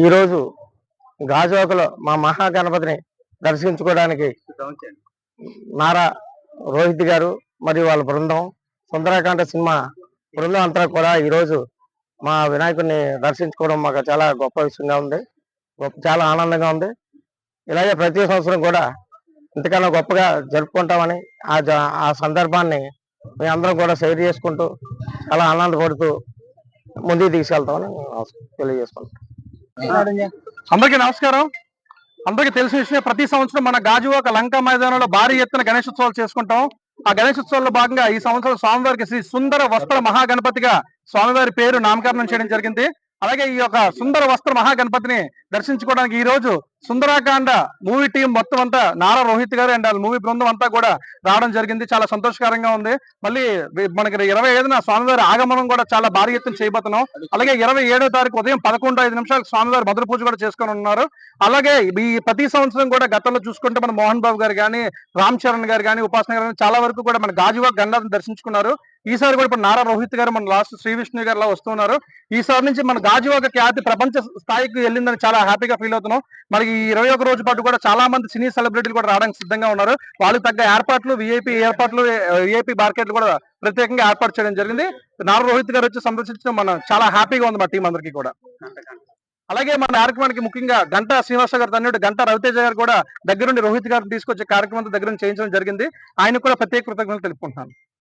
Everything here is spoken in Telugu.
ఈరోజు గాజువాకలో మా మహాగణపతిని దర్శించుకోవడానికి నారా రోహిత్ గారు మరియు వాళ్ళ బృందం సుందరాకాండ సినిమా బృందం అంతా కూడా ఈరోజు మా వినాయకుడిని దర్శించుకోవడం మాకు చాలా గొప్ప విషయంగా ఉంది. చాలా ఆనందంగా ఉంది. ఇలాగే ప్రతి సంవత్సరం కూడా ఇంతకన్నా గొప్పగా జరుపుకుంటామని ఆ జ- ఆ సందర్భాన్ని మేము అందరం కూడా షేర్ చేసుకుంటూ చాలా ఆనందపడుతూ ముందుకు తీసుకెళ్తామని తెలియజేసుకుంటాం అందరికీ నమస్కారం. అందరికీ తెలిసిన విషయం ప్రతి సంవత్సరం మన గాజువాక లంక మైదానంలో భారీ ఎత్తున గణేశోత్సవాలు చేసుకుంటాం. ఆ గణేశోత్సవాల్లో భాగంగా ఈ సంవత్సరం స్వామివారికి శ్రీ సుందర వస్త్ర మహాగణపతిగా స్వామివారి పేరు నామకరణం చేయడం జరిగింది. అలాగే ఈ యొక్క సుందర వస్త్ర మహాగణపతిని దర్శించుకోవడానికి ఈ రోజు సుందరాకాండ మూవీ టీం మొత్తం అంతా నారా రోహిత్ గారు అండ్. వాళ్ళ మూవీ బృందం అంతా కూడా రావడం జరిగింది. చాలా సంతోషకరంగా ఉంది. మళ్ళీ మనకి ఇరవై ఐదున స్వామివారి ఆగమనం కూడా చాలా భారీ ఎత్తున చేయబోతున్నాం అలాగే ఇరవై ఏడో తారీఖు ఉదయం పదకొండు ఐదు నిమిషాలకు స్వామివారి మధుర పూజ కూడా చేసుకొని ఉన్నారు. అలాగే ఈ ప్రతి సంవత్సరం కూడా గతంలో చూసుకుంటే మన మోహన్ బాబు గారు కానీ రామ్ చరణ్ గారు కానీ ఉపాసన గారు చాలా వరకు కూడా మన గాజువా గండాన్ని దర్శించుకున్నారు. ఈసారి కూడా ఇప్పుడు నారా రోహిత్ గారు మన లాస్ట్ శ్రీ విష్ణు గారు వస్తున్నారు. ఈసారి నుంచి మన గాజువాక ఖ్యాతి ప్రపంచ స్థాయికి వెళ్ళిందని చాలా హ్యాపీగా ఫీల్ అవుతున్నాం. మరి ఈ ఇరవై ఒక రోజు పాటు కూడా చాలా మంది సినీ సెలబ్రిటీలు కూడా రావడానికి సిద్ధంగా ఉన్నారు. వాళ్ళకి తగ్గ ఏర్పాట్లు విఐపి ఏర్పాట్లు విఐపి మార్కెట్లు కూడా ప్రత్యేకంగా ఏర్పాటు చేయడం జరిగింది. నారా రోహిత్ గారు వచ్చి సందర్శించడం మన చాలా హ్యాపీగా ఉంది మా టీం అందరికీ కూడా. అలాగే మన కార్యక్రమానికి ముఖ్యంగా గంటా శ్రీనివాస గారు తన్నుడు గంటా రవితేజ గారు కూడా దగ్గరుండి రోహిత్ గారిని తీసుకొచ్చే కార్యక్రమం దగ్గర నుంచి చేయించడం జరిగింది. ఆయనకు కూడా ప్రత్యేక కృతజ్ఞతలు తెలుపుకుంటున్నాను.